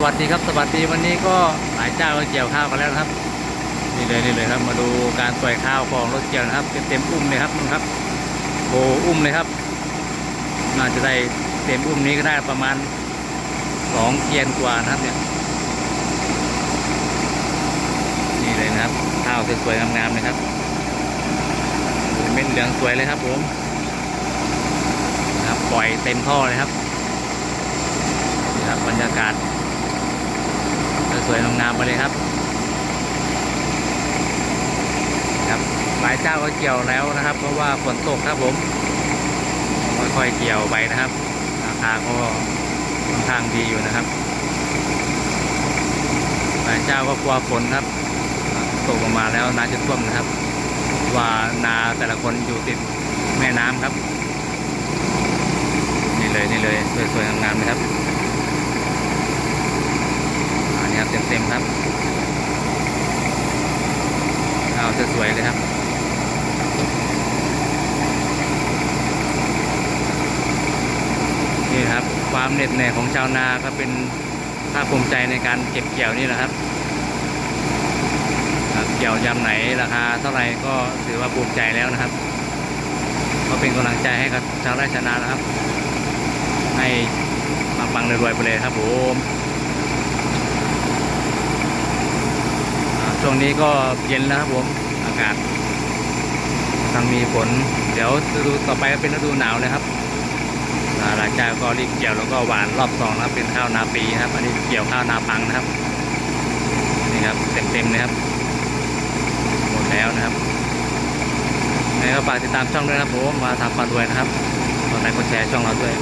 สวัสดีครับสวัสดีวันนี้ก็หลายเจ้าก็เกี่ยวข้าวกันแล้วครับนี่เลยนี่เลยครับ มาดูการปล่อยข้าวของรถเกี่ยวนะครับเต็มอุ้มเลยครับนะครับโบอุ้มเลยครับน่าจะได้เต็มอุ้มนี้ก็ได้ประมาณสองเกียนกว่านะครับเนี่ยนี่เลยนะครับข้าวสวยๆงามๆเลยครับเม็ดเหลืองสวยเลยครับผมนะครับปล่อยเต็มท่อเลยครับนี่ครับบรรยากาศ วยๆงามๆไปเลยครับ ครับหลายเจ้าก็เกี่ยวแล้วนะครับ เพราะว่าฝนตกครับผมค่อยๆเกี่ยวไปนะครับ ราคาก็ค่อนข้างดีอยู่นะครับ หลายเจ้าก็กลัวฝนครับตกลงมาแล้วน้ำจะท่วมนะครับ ว่านาแต่ละคนอยู่ติดแม่น้ำครับ นี่เลยนี่เลยสวยๆงามๆนะครับ อันนี้ครับเต็มๆครับข้าวสวยๆเลยครับ นี่ ความเหน็ดเหนื่อยของชาวนาก็เป็นภาคภูมิใจในการเก็บเกี่ยวนี่แหละครับ เกี่ยวยำไหนราคาเท่าไหร่ก็ถือว่าภูมิใจแล้วนะครับ ก็เป็นกำลังใจให้กับชาวไร่ชาวนานะครับ ให้มาปังรวยๆไปเลยครับผมช่วงนี้ก็เย็นแล้วครับผมอากาศกำลังมีฝน เดี๋ยวฤดูต่อไปก็เป็นฤดูหนาวนะครับ อ่าก็รีบเกี่ยวแล้วก็หวานรอบสองนะครับเป็นข้าวนาปีนะครับ อันนี้เกี่ยวข้าวนาปังนะครับนี่ครับเต็มๆนะครับ หมดแล้วนะครับงั้นก็ฝากติดตามช่องด้วยนะครับผมมาทำปลาด้วยนะครับกดไลค์กดแชร์ช่องเราด้วย